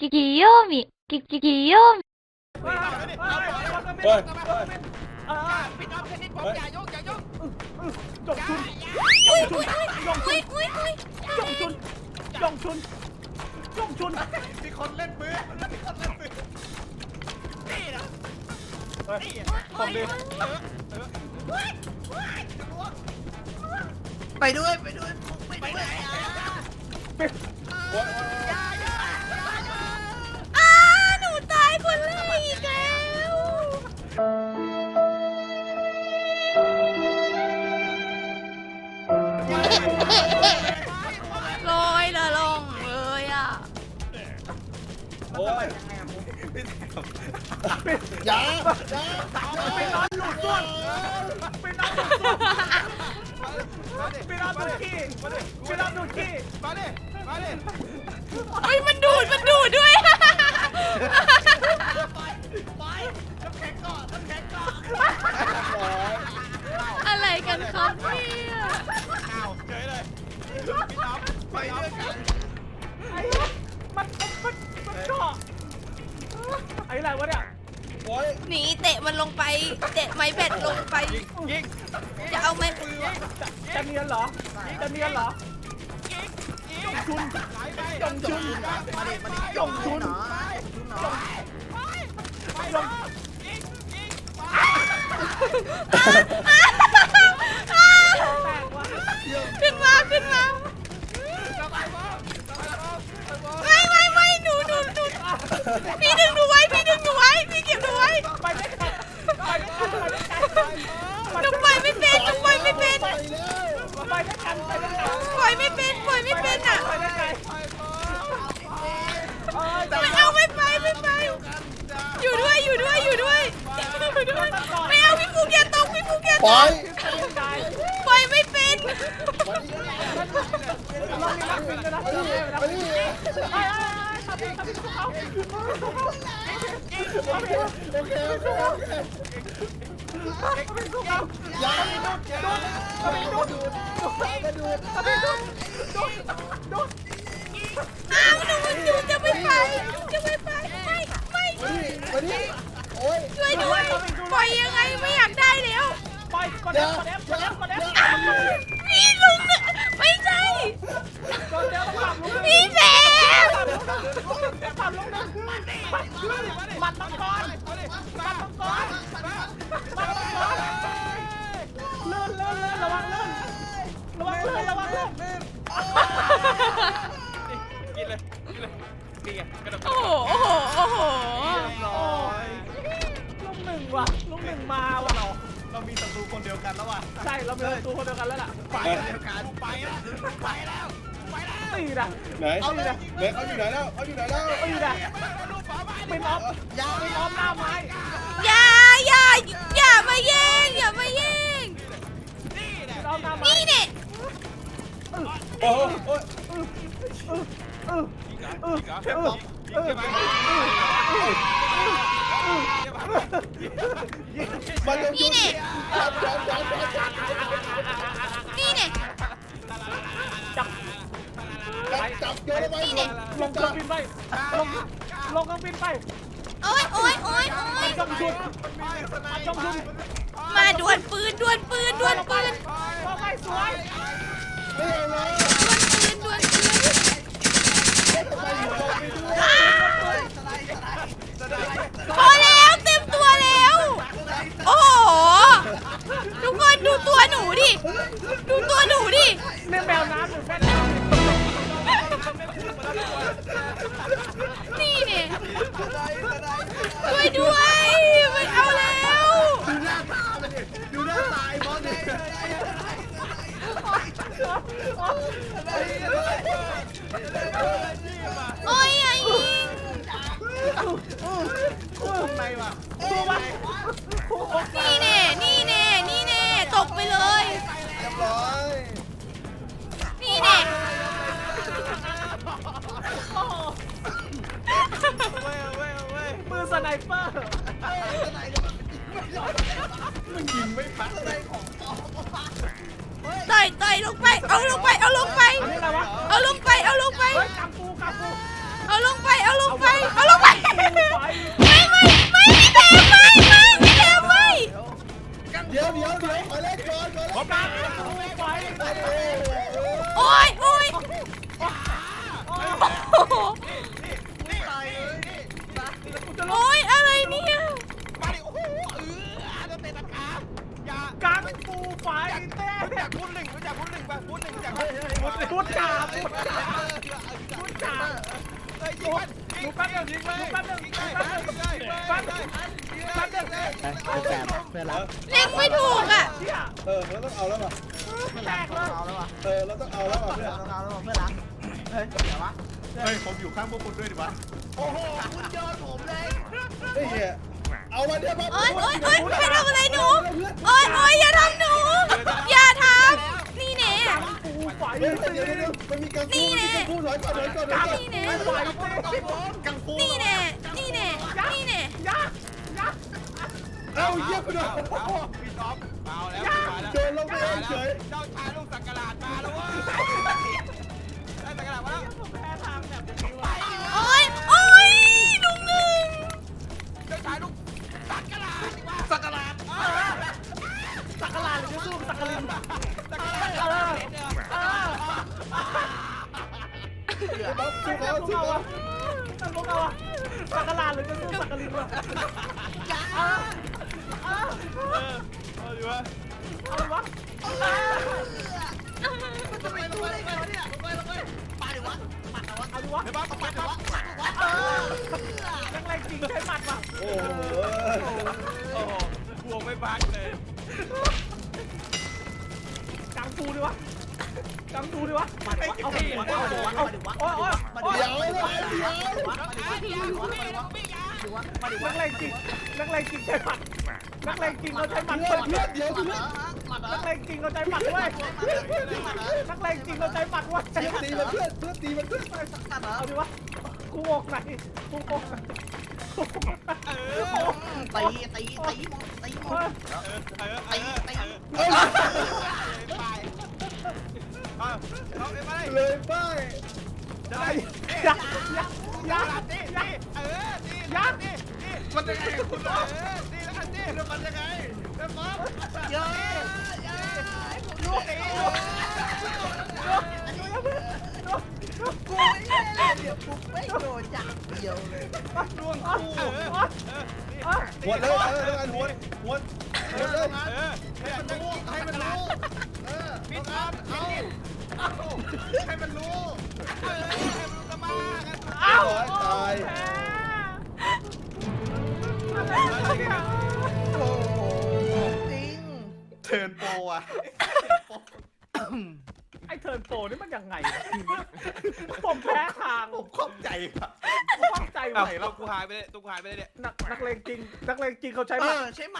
กิกิโยมิกิกิกิโยมิปิดออฟเทนนิสผมอย่ายกอย่ายกจงชุนจงชุนจงชุนจงชุนจงชุนจงชุนมีคนเล่นมือมีคนเล่นมือนี่นะนี่ผมดิไปด้วยไปด้วยไปด้วย โอ้ยอย่าไปนอนหลุดด้วนไปนอนหลุดด้วนไปนอนดูดขี้ไปนอนดูดขี้มาดิมาดิเฮ้ยมันดูดมันดู อ้อะไรวะเนี่ยโอ้ยหนีเตะมันลงไป เตะไม้แบตลงไป ยิงจะเอาไม้จะจะเนียนเหรอจะเนียนเหรอจงชุนไหลไปจงชุนมาดิมาดิจงชุนจงแตกว่ะขึ้นมาขึ้นมาไม่ไม่ไม่หนูหนูหนูพี่ดึง ปไม่ทันปล่อยไม่เป็นปล่อยไม่เป็นอะไปไม่ทันเอ้ยแต่ไม่เอาไม่ไปไม่ไป อยู่ด้วยอยู่ด้วยอยู่ด้วยอยู่ด้วยไม่เอาพี่ฟุกอย่าตกพี่ฟุกอย่าตปล่อกยไม่ได้ปล่อยไม่เป็นลองมีรักบินกันนะไปนี่ ไปนี่ไอ้ไอ้ทำทำเขาโอเคโอเคอเคโอเคอย่าเอาไปดูดเอาไปดูดอ้าวหนูหนูจะไม่ไปจะไม่ไปไม่ไม่ไปนี่ไปนี่โอ้ยช่วยด้วยปล่อยยังไงไม่อยากได้แล้วปกดเอฟกดเอฟกดเอฟกดเอฟอ้าวพี่ลุงไม่ใช่กดเอ ฟต้องหลับลงพี่แซมหลับลงนะมัดมังกรมัดมังกรมัดมังกรลื่นลื่นลื่นระวังลื่นระวังลื่นระวังลื่นกินเลยกินเลยนี่ไงกระโดดโอ้โหโอ้โหโอ้โหร้อยลุงหนึ่งว่ะลุงหนึ่งมาว่ะเราเรามีศัตรูคนเดียวกันแล้วว่ะใช่เราเป็นตัวคนเดียวกันแล้วล่ะไปเดียวกันไปแล้วไปแล้วไปแล้ว ตีนะไหนเอาเลยไหนเขาอยู่ไหนแล้วเขาอยู่ไหนแล้วตีนะเป็นออฟยาเป็นออฟหน้าไม้อย่าอย่าอย่ามาแย่งอย่ามาแย่งเป็นออฟหน้าไม้นี่เนี่ยโอ้โหเทปป๊อปยิงใช่ไหมมันจะนี่เนี่ยจั ลงลงเครื่องบินไปโอ๊ยโอ๊ยโอ๊ยโอ๊ยจงชุดจงชุดมาดวลปืนดวลปืนดวลปืนพอไปสวยนี่ไงดวลปืนดวลปืนไปอยู่ตรงนี้ด้วยอ้าพอแล้วเต็มตัวแล้ว โอ้โหทุกคนดูตัวหนูดิ ดูตัวหนูดินี่แมวน้ำหรือแม่ ด้วยไม่เอาแล้วดูหน้าตามันดิดูหน้าตาไอ้บอสดิโอ้ยอย่ายิงข้างในว่ะำตัวมันนี่เน่นี่เน่นี่เน่ตกไปเลยเรียบร้อย ยมือสไนเปอร์มันยิงไม่พักเลยต่อยต่อยลงไป เอาลงไป เอาลงไปอันนี้อะไรวะเอาลงไป เอาลงไป เฮ้ยกำปูกำปูเอาลงไป เอาลงไป เอาลงไปไฟไม่ไม่ไม่พี่แทมไม่ไม่พี่แทมไม่เดี๋ยวเดี๋ยวเดี๋ยวขอเล่นก่อนขอเล่นผมการไฟโอ้โห โอ้ยโอ้ยโอ้โห นี่ตายเลยนี่นะ โอ้ยอะไรเนี่ย มาดิโอ้โหเออโดนเตะตะขาบอย่า กังปูไฟเต้ รู้จักพูดหนึ่งรู้จักพูดหนึ่งป่ะพูดหนึ่งรู้จักพูดหนึ่ง พุทธาพุทธาพุทธา เฮ้ยยิงมันยิงแป๊บเดียวยิงเลยแป๊บเดียวยิงเลยแป๊บเดียวแป๊บเดียว แป๊บเดียวไปไปแฝดเพื่อนรักเล็งไม่ถูกอะเชี่ยเออเราต้องเอาแล้วว่ะแตกเลยเออเราต้องเอาแล้วว่ะเพื่อนต้องเอาแล้วเพื่อนรักเฮ้ยเดี๋ยววะเฮ้ยผมอยู่ข้างพวกคุณด้วยดิวะโอ้โหคุณโยนผมเลยไอ้เหี้ยเอามาเดี๋ยวมาโอ้ยโอ้ยโอ้ยใครทำอะไรหนูโอ้ยโอ้ยอย่าทำหนูอย่าทำนี่แน่ปูไฟ เดี๋ยนี่แน่นี่แน่นี่แน่นี่แน่นี่แน่ยักยักเอาเยี่ยมไปหน่อยพี่ท็อปเอาแล้วเดินลงไปเฉยเจ้าชายลูกสักการาดมาแล้วว้าได้สักการาดมาแล้ว พวกเราอะสักกะลาหรือจะสู้สักกะลินวะเออเออเอาดิวะเอาเลยวะทำไมลงไปลงไปวะเนี่ยลงไปลงไปปาดิวะปัดเอาวะเอาดิวะเฮ้ยบ้าปัดปัดวะเออยังไงจริงใช้หมัดว่ะโอ้โหโอ้โหบวกไม่บักเลยกังฟูดิวะ กังฟูดิวะม่เอาเอาดิดิวะวะเอาเอาดิดิวะวะโอ้ยโอ้ยโอ้ยเดี๋ยวเลยเดี๋ยวนักเลงจริงนักเลงจริงใช้หมัดนักเลงจริงเขาใช้หมัดเพื่เว้อยนเพื่อนเดี๋ยวเพื่อนนักเลงจริงเขาใช้หมัดเว้ยนักเลงจริงเขาใช้หมัดเว้ยเพื่อนตีมันเพื่อนเพื่อนตีมันเพื่อนเอาดิวะกูโงกไหนกูโงกไหนตีตีตีตีเฮ้ยตีตี เอาไปเอาเอาไปเลยป้ายจะได้ยักยักยักนี่ยักนี่เออนี่ยักนี่นี่มันยังไงคุณเออนี่แล้วกันนี่แล้วมันยังไงแล้วป๊อปเยอะเยอะลูกตีกูไม่เดี๋ยวกูไม่โดนจับเดียวเลยล่วงคู่หัวเลยเออแล้วกันหัวหัวหัวเลยเออให้มันรู้ให้มันรู้เออมิดอัพเอาเอา ให้มันรู้เออให้มันรู้กันบ้างเอ้าตาย โอ้จริง เทิร์นโปรอะไอเทิร์นโปรนี่มันยังไงผมแพ้ทางผมข้องใจอะข้องใจเอาว่ะเรากูหายไปเลยตัวกูหายไปเลยเนี่ย นักนักเลงจริง นักเลงจริงเขาใช้เอหมัดอใช่ไหม